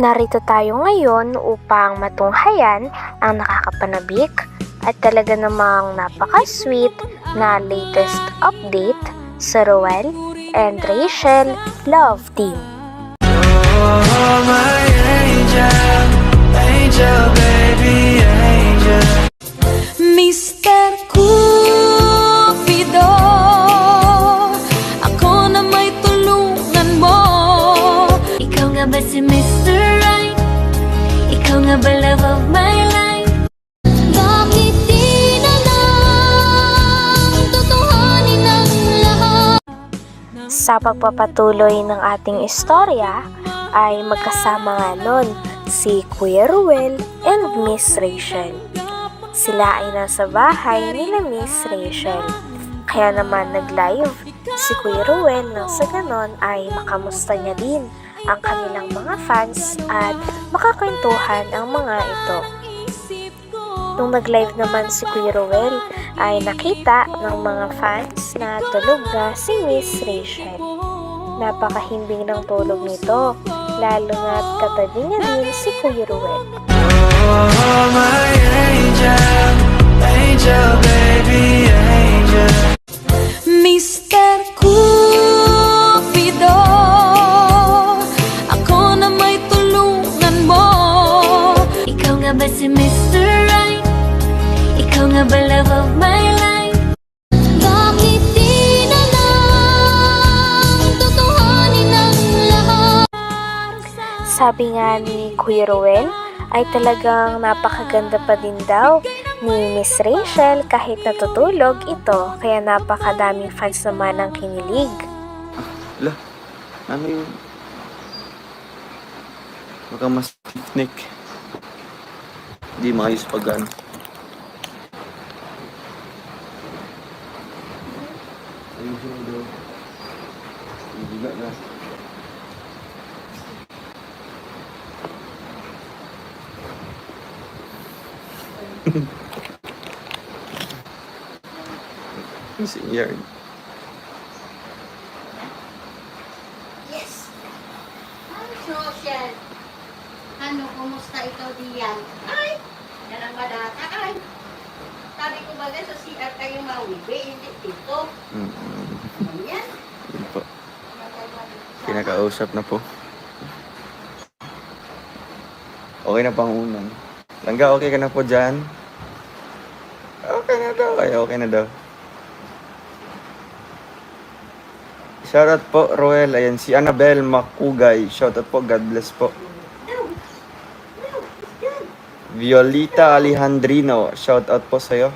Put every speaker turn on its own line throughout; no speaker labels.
Narito tayo ngayon upang matunghayan ang nakakapanabik at talaga namang napaka-sweet na latest update sa Roel and Rachel Love Team.
Oh, my angel,
Sa pagpapatuloy ng ating istorya ay magkasama nga nun si Kuya Ruel and Miss Rachel. Sila ay nasa bahay nila Miss Rachel. Kaya naman nag-live si Kuya Ruel nang sa ganon ay makamusta niya din ang kanilang mga fans at makakwentuhan ang mga ito. Nung nag-live naman si Kuya Ruel ay nakita ng mga fans na tulog na si Miss Rachel. Napakahimbing ng tulog nito, lalo na't katabi niya din si Kuya Ruel.
Oh, my angel, angel, baby, angel.
Mr. Cupido Ako na may tulungan mo Ikaw nga ba si Mr. Right? Ikaw nga ba love of my
Sabi nga ni Kuya Ruel, ay talagang napakaganda pa din daw ni Miss Rachel kahit natutulog ito kaya napakadaming fans naman ang kinilig.
Ala, ano yun? Baka mas picnic. Hindi maayos pag ano. Ayusin mo daw. Ibiga na. Missing yard.
Yes. Ay, social. Ano, kumusta ikaw diyan? Ay, yan ang madata. Ay, sabi ko ba sa CR kayo mawibi, hindi dito.
Mm-mm.
Ano yan?
Yun po. Kinakausap na po. Okay na pang unan. Langga, okay ka na po dyan? Okay na daw. Okay, okay na daw. Shoutout po, Roel. Ayan, si Annabel Makugay. Shoutout po, God bless po. Violita Alejandrino. Shoutout po sa'yo.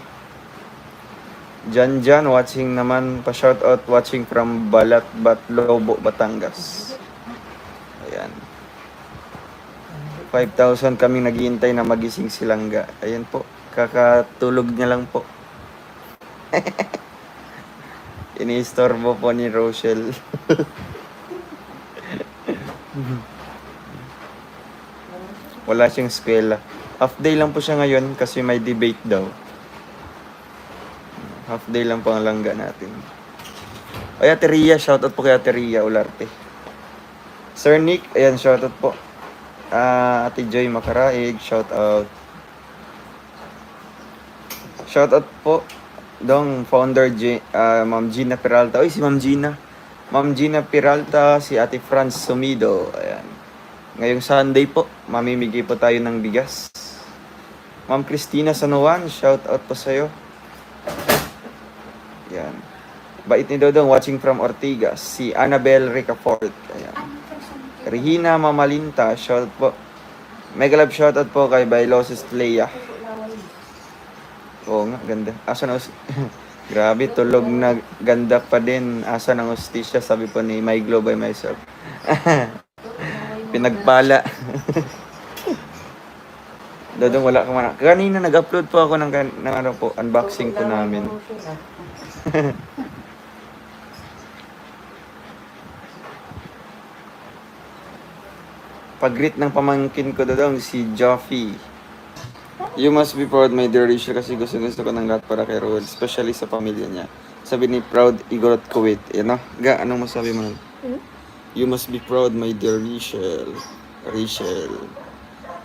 Jan Jan, watching naman pa shoutout watching from Balat Batlobo, Batangas. Ayan. 5,000 kami naghihintay na magising si Langga. Ayan po, kakatulog niya lang po. Iniistorbo po ni Rochelle. Wala siyang eskwela. Half day lang po siya ngayon kasi may debate daw. Half day lang po ang langga natin. Ay, Ate Ria, shoutout po kay Ate Ria Ularte. Sir Nick, ayan, shoutout po. Ah, Ate Joy Makaraig, shoutout. Shoutout po dong founder G, ah, Ma'am Gina Peralta. Oy, si Ma'am Gina. Ma'am Gina Peralta, si Ate Franz Sumido. Ayan. Ngayong Sunday po, mamimigay po tayo ng bigas. Ma'am Christina Sanoan, shoutout po sa'yo. Yan. Bait ni Dodong watching from Ortigas. Si Annabel Ricafort. Regina Mamalinta, shout po. Mega love shoutout po kay Bailosis Leia. Oo nga, ganda. Asa na Grabe, tulog na ganda pa din. Asa ng ustisya, sabi po ni My Glow by myself. Pinagpala. Dodong wala ka man. Kanina nag-upload po ako ng, ng ano po, unboxing po namin. Pag-greet ng pamangkin ko doon, si Joffy. You must be proud, my dear Rachel, kasi gusto gusto ko ng lahat para kay Roel, especially sa pamilya niya. Sabi ni Proud Igor at Kuwait. Yan no? Ga, anong masabi mo nun? You must be proud, my dear Rachel. Rachel.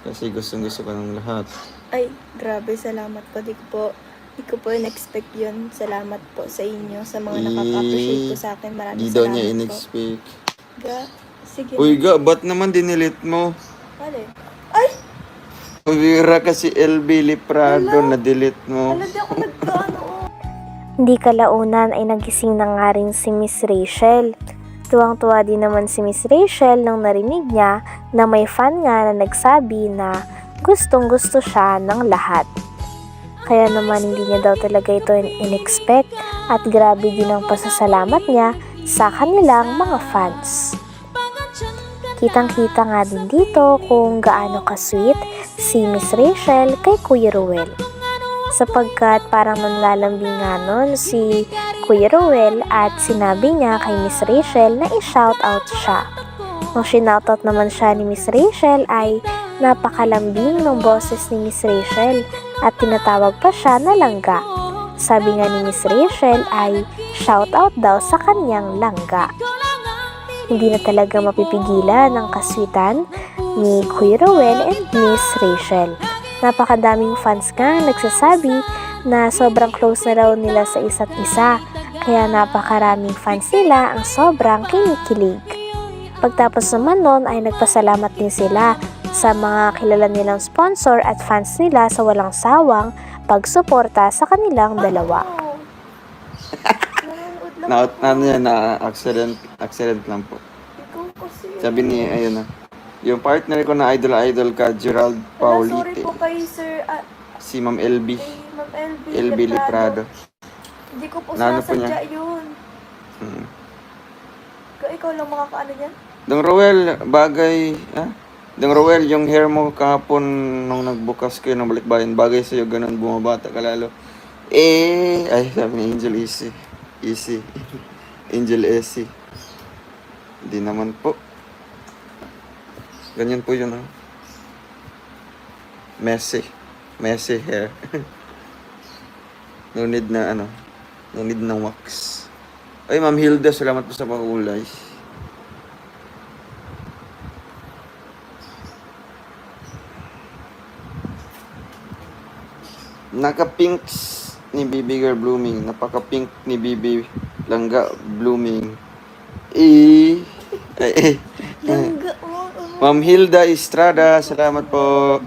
Kasi gustong gusto ka ng lahat.
Ay, grabe, salamat po. Di ko po, di ko po in-expect yun. Salamat po sa inyo, sa mga
Eh,
nakaka-appreciate po sa akin. Maraming
Di daw
salamat
niya
po.
in-expect.
Ga, sige.
Uy, ga, ba't naman dinilit mo?
Vale. Ay!
Pabira kasi LB Liprado na delete mo.
Wala di ako nagkaano.
Hindi kalaunan ay nagising na nga rin si Miss Rachel. Tuwang-tuwa din naman si Miss Rachel nang narinig niya na may fan nga na nagsabi na gustong gusto siya ng lahat. Kaya naman hindi niya daw talaga ito in-expect at grabe din ang pasasalamat niya sa kanilang mga fans. Kitang-kita nga din dito kung gaano ka-sweet si Miss Rachel kay Kuya Ruel sapagkat parang nanlalambing nga nun si Kuya Ruel at sinabi niya kay Miss Rachel na i-shoutout siya. Nung sinoutout naman siya ni Miss Rachel ay napakalambing ng boses ni Miss Rachel at tinatawag pa siya na langga. Sabi nga ni Miss Rachel ay shoutout daw sa kanyang langga. Hindi na talaga mapipigilan ang kaswitan ni Kuya Ruel and Miss Rachel. Napakadaming fans nga nagsasabi na sobrang close na raw nila sa isa't isa. Kaya napakaraming fans nila ang sobrang kinikilig. Pagtapos naman nun ay nagpasalamat din sila sa mga kilala nilang sponsor at fans nila sa walang sawang pagsuporta sa kanilang dalawa.
Na, ano yan, na accident, accident lang po.
ikaw kasi.
Sabi ni, ayun na. Yung partner ko na idol-idol ka, Gerald
Wala, sorry
Paulite.
po kay Sir, ah,
Si Ma'am LB.
kay Ma'am LB.
LB Liprado.
Hindi ko po
Naano po
sinasadya yun.
Hmm.
Ikaw, ikaw lang makakaano yan?
Dong Roel, bagay, ah? Dong Roel, yung hair mo kahapon nung nagbukas kayo ng balikbayan, bagay sa'yo, ganun, bumabata ka lalo. Eh, ay, sabi ni Angel Easy. Easy. Angel Easy. Hindi naman po. Ganyan po yun, ah. Messy. Messy hair. no need na, ano, no need ng wax. Ay, Ma'am Hilda, salamat po sa pakulay. Naka-pinks ni Bibi Girl Blooming. Napaka-pink ni Bibi Langga Blooming.
Langga, oh, oh.
Ma'am Hilda Estrada, salamat po.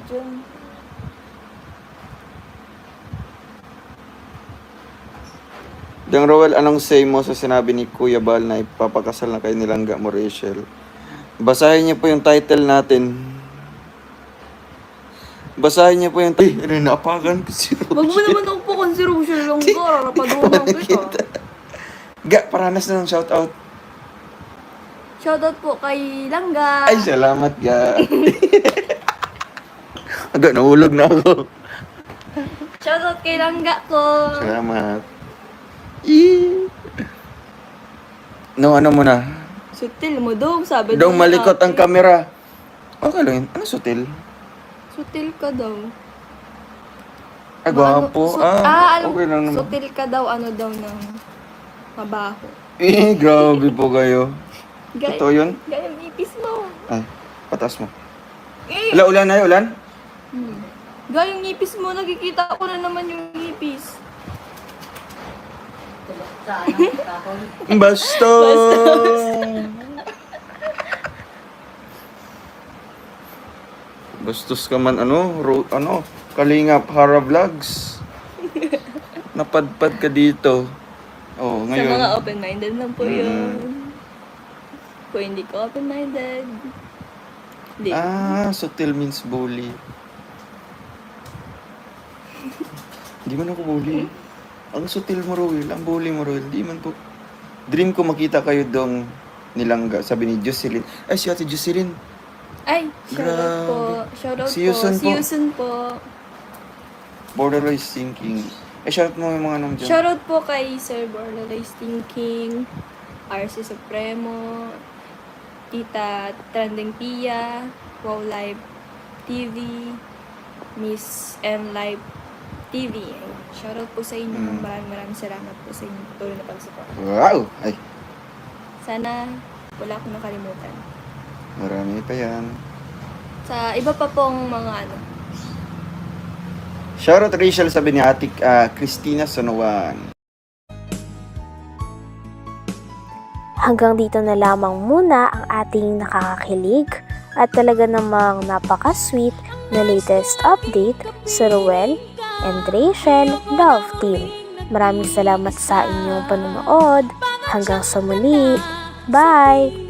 Dang Roel, anong say mo sa sinabi ni Kuya Bal na ipapakasal na kayo ni Langga mo, Rachel? Basahin niyo po yung title natin. Basahin niyo po yung title. Ano, naapagan ko si
Wag mo naman ako lang ka. Napadulang kita.
Ga, paranas na ng shoutout.
Shoutout po kay Langga.
Ay, salamat, Ga. Aga, nahulog na ako.
Shoutout kay Langga ko.
Salamat. Eee. No, ano mo na?
Sutil mo daw, sabi
Daw
ni
malikot ang kamera. Okay lang yun. Ano sutil?
Sutil ka daw.
Ah,
Ano,
gwapo.
su-
ah,
alam-
okay lang naman.
Sutil ka daw, ano daw ng mabaho.
Eh, grabe po kayo.
Gaya,
Totoo yun?
gaya ang ipis mo.
Ay, patas mo.
Eh,
Wala, ulan na ulan?
hmm. Gaya yung ipis mo, nakikita ko na naman yung ipis.
Basta! Bastos ka man, ano, ro, ano, Kalingap Hara Vlogs. Napadpad ka dito. Oh,
Sa
ngayon.
mga open-minded lang po
Mm.
yun. Kung hindi ko open-minded, hindi.
Ah, sutil means bully. Di man ako bully. Ang sutil mo, Roel. Ang bully mo, Roel. Di man po. Dream ko makita kayo dong nilangga. Sabi ni Jocelyn. Ay, si ate Jocelyn.
Ay, shoutout po.
Grabe.
Shoutout
See you
po.
soon
See you
po.
soon po.
Borderline thinking. Eh, shout mo yung mga naman dyan.
Shoutout po kay Sir Borlalay King, RC Supremo, Tita Trending Pia, Wow Live TV, Miss M Live TV. Ayun. Shoutout po sa inyo.
Mm.
Maraming maraming salamat po sa inyo. Tuloy na pag-support.
Wow! Ay,
Sana wala akong nakalimutan.
marami pa yan.
Sa iba pa pong mga ano.
Shoutout Rachel sabi ni Ate ah, Christina Sonowan.
Hanggang dito na lamang muna ang ating nakakakilig at talaga namang napaka-sweet na latest update sa Ruel and Rachel Love Team. Maraming salamat sa inyong panonood. Hanggang sa muli. Bye!